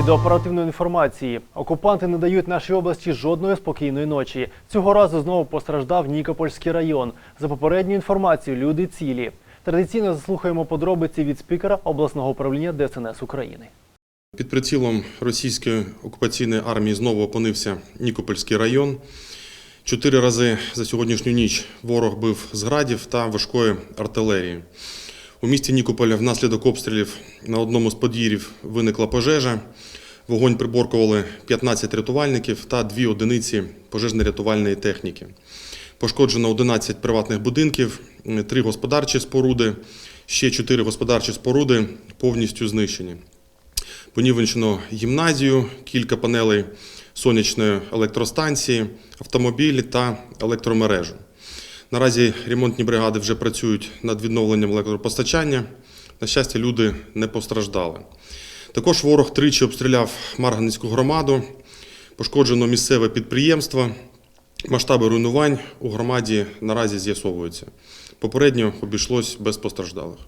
І до оперативної інформації. Окупанти не дають нашій області жодної спокійної ночі. Цього разу знову постраждав Нікопольський район. За попередньою інформацією, люди цілі. Традиційно заслухаємо подробиці від спікера обласного управління ДСНС України. Під прицілом російської окупаційної армії знову опинився Нікопольський район. Чотири рази за сьогоднішню ніч ворог бив з градів та важкої артилерії. У місті Нікополя внаслідок обстрілів на одному з подвір'їв виникла пожежа. Вогонь приборкували 15 рятувальників та дві одиниці пожежно-рятувальної техніки. Пошкоджено 11 приватних будинків, три господарчі споруди, ще чотири господарчі споруди повністю знищені. Понівечено гімназію, кілька панелей сонячної електростанції, автомобілі та електромережу. Наразі ремонтні бригади вже працюють над відновленням електропостачання. На щастя, люди не постраждали. Також ворог тричі обстріляв Марганецьку громаду, пошкоджено місцеве підприємство. Масштаби руйнувань у громаді наразі з'ясовуються. Попередньо обійшлось без постраждалих.